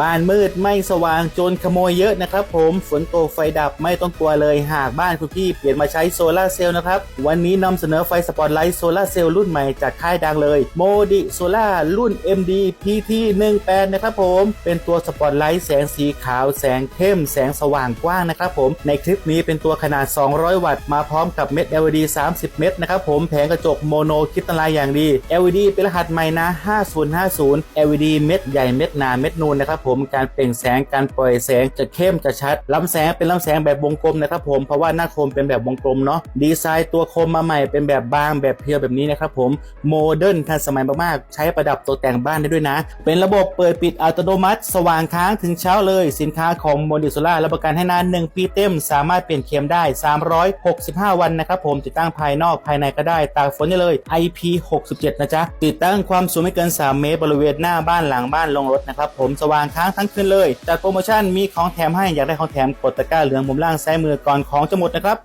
บ้านมืดไม่สว่างจรขโมยเยอะนะครับผมฝนตกไฟดับไม่ต้องกลัวเลยหากบ้านคุณพี่เปลี่ยนมาใช้โซลาร์เซลล์นะครับ วันนี้นำเสนอไฟสปอตไลท์โซลาร์เซลล์รุ่นใหม่จากค่ายดังเลยโมดิโซลารุ่น MD PT 18 นะครับผมเป็นตัวสปอตไลท์แสงสีขาวแสงเข้มแสงสว่างกว้างนะครับผมในคลิปนี้เป็นตัวขนาด 200 วัตต์มาพร้อมกับเม็ด LED 30 เม็ดนะครับผมแผงกระจกโมโนคิสตัลไลน์อย่างดี LED เป็นรหัสใหม่นะ5050 LED เม็ดใหญ่เม็ดหนาเม็ดนูนนะครับผมการเปล่งแสงการปล่อยแสงจะเข้มจะชัดลำแสงเป็นลำแสงแบบวงกลมนะครับผมเพราะว่าหน้าโคมเป็นแบบวงกลมเนาะดีไซน์ตัวโคมมาใหม่เป็นแบบบางแบบเพียวแบบนี้นะครับผมโมเดิร์นทันสมัยมากๆใช้ประดับตกแต่งบ้านได้ด้วยนะ เป็นระบบเปิดปิดอัตโนมัติ สว่างค้างถึงเช้าเลย สินค้าของโมดิโซล่ารับประกันให้นาน1ปีเต็ม สามารถเปลี่ยนเข็มได้ 365 วันนะครับผมติดตั้งภายนอกภายในก็ได้ตากฝนได้เลย IP67 นะจ๊ะติดตั้งความสูงไม่เกิน 3 เมตรบริเวณหน้าบ้านหลังบ้านลงรถนะครับผมสว่างค้างทั้งคืนเลยจากโปรโมชั่นมีของแถมให้อยากได้ของแถมกดตะกร้าเหลืองมุมล่างซ้ายมือก่อนของจะหมดนะครับ